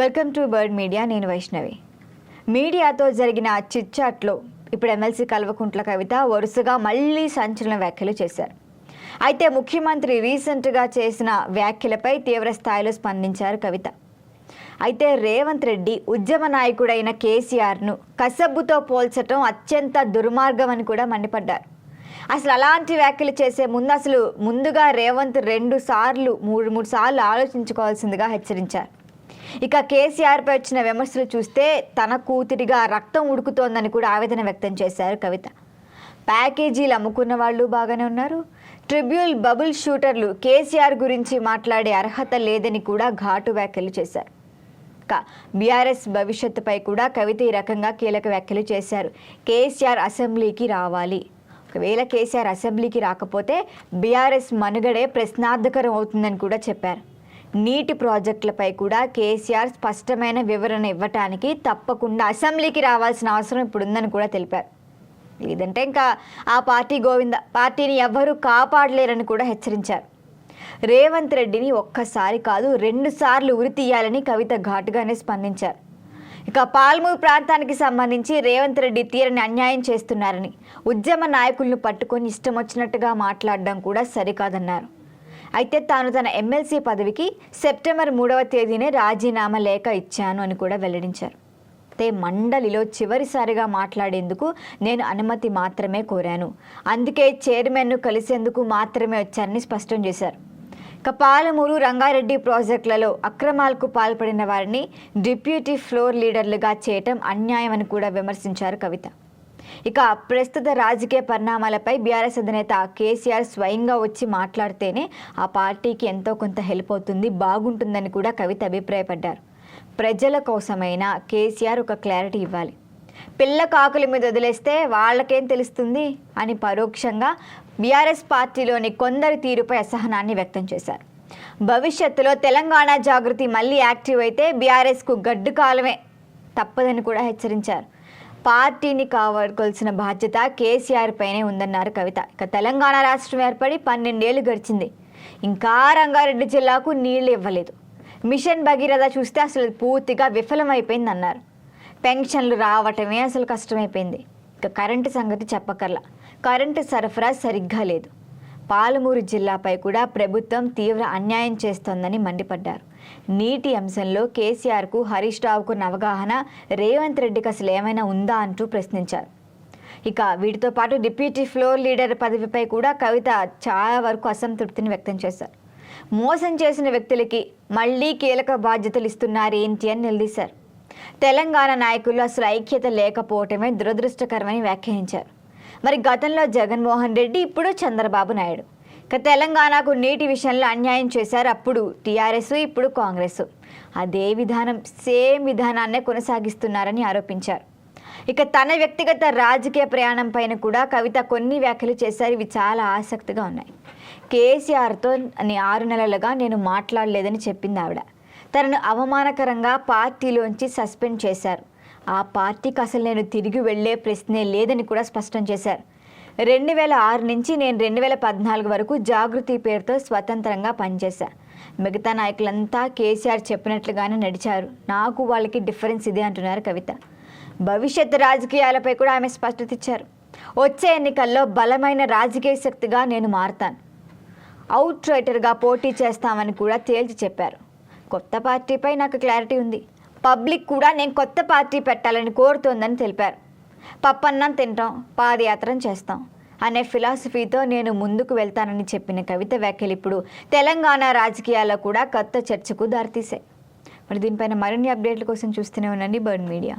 Welcome to bird media నేను వైష్ణవి. మీడియాతో జరిగిన చిట్చాట్లో ఇప్పుడు ఎమ్మెల్సీ కల్వకుంట్ల కవిత వరుసగా మళ్ళీ సంచలన వ్యాఖ్యలు చేశారు. అయితే ముఖ్యమంత్రి రీసెంట్గా చేసిన వ్యాఖ్యలపై తీవ్ర స్థాయిలో స్పందించారు కవిత. అయితే రేవంత్ రెడ్డి ఉద్యమ నాయకుడైన కేసీఆర్ను కసబ్బుతో పోల్చటం అత్యంత దుర్మార్గం అని కూడా మండిపడ్డారు. అసలు అలాంటి వ్యాఖ్యలు చేసే ముందు అసలు ముందుగా రేవంత్ రెండు సార్లు మూడు మూడు సార్లు ఆలోచించుకోవాల్సిందిగా హెచ్చరించారు. ఇక కేసీఆర్పై వచ్చిన విమర్శలు చూస్తే తన కూతురిగా రక్తం ఉడుకుతోందని కూడా ఆవేదన వ్యక్తం చేశారు కవిత. ప్యాకేజీలు అమ్ముకున్న వాళ్ళు బాగానే ఉన్నారు. ట్రిబ్యూల్ బబుల్ షూటర్లు కేసీఆర్ గురించి మాట్లాడే అర్హత లేదని కూడా ఘాటు వ్యాఖ్యలు చేశారు. బీఆర్ఎస్ భవిష్యత్తుపై కూడా కవిత ఈ రకంగా కీలక వ్యాఖ్యలు చేశారు. కేసీఆర్ అసెంబ్లీకి రావాలి. ఒకవేళ కేసీఆర్ అసెంబ్లీకి రాకపోతే బీఆర్ఎస్ మనుగడే ప్రశ్నార్థకరం అవుతుందని కూడా చెప్పారు. నీటి ప్రాజెక్టులపై కూడా కేసీఆర్ స్పష్టమైన వివరణ ఇవ్వటానికి తప్పకుండా అసెంబ్లీకి రావాల్సిన అవసరం ఇప్పుడు ఉందని కూడా తెలిపారు. లేదంటే ఇంకా ఆ పార్టీ గోవింద పార్టీని ఎవ్వరూ కాపాడలేరని కూడా హెచ్చరించారు. రేవంత్ రెడ్డిని ఒక్కసారి కాదు రెండుసార్లు ఉరి తీయాలని కవిత ఘాటుగానే స్పందించారు. ఇక పాల్మూరు ప్రాంతానికి సంబంధించి రేవంత్ రెడ్డి తీరని అన్యాయం చేస్తున్నారని ఉద్యమ నాయకులను పట్టుకొని ఇష్టం వచ్చినట్టుగా మాట్లాడడం కూడా సరికాదన్నారు. అయితే తాను తన ఎమ్మెల్సీ పదవికి సెప్టెంబర్ మూడవ తేదీనే రాజీనామా లేఖ ఇచ్చాను అని కూడా వెల్లడించారు. అయితే మండలిలో చివరిసారిగా మాట్లాడేందుకు నేను అనుమతి మాత్రమే కోరాను. అందుకే చైర్మన్ను కలిసేందుకు మాత్రమే వచ్చానని స్పష్టం చేశారు. ఇక పాలమూరు రంగారెడ్డి ప్రాజెక్టులలో అక్రమాలకు పాల్పడిన వారిని డిప్యూటీ ఫ్లోర్ లీడర్లుగా చేయటం అన్యాయమని కూడా విమర్శించారు కవిత. ఇక ప్రస్తుత రాజకీయ పరిణామాలపై బీఆర్ఎస్ అధినేత కేసీఆర్ స్వయంగా వచ్చి మాట్లాడితేనే ఆ పార్టీకి ఎంతో కొంత హెల్ప్ అవుతుంది బాగుంటుందని కూడా కవిత అభిప్రాయపడ్డారు. ప్రజల కోసమైనా కేసీఆర్ ఒక క్లారిటీ ఇవ్వాలి. పిల్ల కాకుల మీద వదిలేస్తే వాళ్ళకేం తెలుస్తుంది? అని పరోక్షంగా బీఆర్ఎస్ పార్టీలోని కొందరి తీరుపై అసహనాన్ని వ్యక్తం చేశారు. భవిష్యత్తులో తెలంగాణ జాగృతి మళ్ళీ యాక్టివ్ అయితే బీఆర్ఎస్కు గడ్డు కాలమే తప్పదని కూడా హెచ్చరించారు. పార్టీని కావాల్సిన బాధ్యత కేసీఆర్ పైనే ఉందన్నారు కవిత. ఇక తెలంగాణ రాష్ట్రం ఏర్పడి పన్నెండేళ్ళు గడిచింది. ఇంకా రంగారెడ్డి జిల్లాకు నీళ్ళు ఇవ్వలేదు. మిషన్ భగీరథ చూస్తే అసలు పూర్తిగా విఫలమైపోయింది అన్నారు పెన్షన్లు రావటమే అసలు కష్టమైపోయింది. ఇక కరెంటు సంగతి చెప్పకర్లా కరెంటు సరఫరా సరిగ్గా లేదు. పాలమూరు జిల్లాపై కూడా ప్రభుత్వం తీవ్ర అన్యాయం చేస్తోందని మండిపడ్డారు. నీటి అంశంలో కేసీఆర్కు హరీష్ రావుకున్న అవగాహన రేవంత్ రెడ్డికి అసలు ఏమైనా ఉందా అంటూ ప్రశ్నించారు. ఇక వీటితో పాటు డిప్యూటీ ఫ్లోర్ లీడర్ పదవిపై కూడా కవిత చాలా వరకు అసంతృప్తిని వ్యక్తం చేశారు. మోసం చేసిన వ్యక్తులకి మళ్ళీ కీలక బాధ్యతలు ఇస్తున్నారు ఏంటి అని నిలదీశారు. తెలంగాణ నాయకులు అసలు ఐక్యత లేకపోవటమే దురదృష్టకరమని వ్యాఖ్యానించారు. మరి గతంలో జగన్మోహన్ రెడ్డి ఇప్పుడు చంద్రబాబు నాయుడు. తెలంగాణకు నీటి విషయంలో అన్యాయం చేశారు అప్పుడు టీఆర్ఎస్ ఇప్పుడు కాంగ్రెస్. అదే విధానం సేమ్ విధానాన్నే కొనసాగిస్తున్నారని ఆరోపించారు. ఇక తన వ్యక్తిగత రాజకీయ ప్రయాణం పైన కూడా కవిత కొన్ని వ్యాఖ్యలు చేశారు. ఇవి చాలా ఆసక్తిగా ఉన్నాయి. కేసీఆర్తో ఆరు నెలలుగా నేను మాట్లాడలేదని చెప్పింది ఆవిడ. తనను అవమానకరంగా పార్టీలోంచి సస్పెండ్ చేశారు. ఆ పార్టీకి అసలు నేను తిరిగి వెళ్ళే ప్రశ్నే లేదని కూడా స్పష్టం చేశారు. రెండు వేల ఆరు నుంచి నేను రెండు వేల పద్నాలుగు వరకు జాగృతి పేరుతో స్వతంత్రంగా పనిచేశా. మిగతా నాయకులంతా కేసీఆర్ చెప్పినట్లుగానే నడిచారు. నాకు వాళ్ళకి డిఫరెన్స్ ఇదే అంటున్నారు కవిత. భవిష్యత్ రాజకీయాలపై కూడా ఆమె స్పష్టత ఇచ్చారు. వచ్చే ఎన్నికల్లో బలమైన రాజకీయ శక్తిగా నేను మారతాను. అవుట్ రైటర్గా పోటీ చేస్తామని కూడా తేల్చి చెప్పారు. కొత్త పార్టీపై నాకు క్లారిటీ ఉంది. పబ్లిక్ కూడా నేను కొత్త పార్టీ పెట్టాలని కోరుతోందని తెలిపారు. పప్పన్నం తింటాం పాదయాత్ర చేస్తాం అనే ఫిలాసఫీతో నేను ముందుకు వెళ్తానని చెప్పిన కవిత వ్యాఖ్యలు ఇప్పుడు తెలంగాణ రాజకీయాల్లో కూడా కొత్త చర్చకు దారితీశాయి. మరి దీనిపైన మరిన్ని అప్డేట్ల కోసం చూస్తూనే ఉండండి బర్డ్ మీడియా.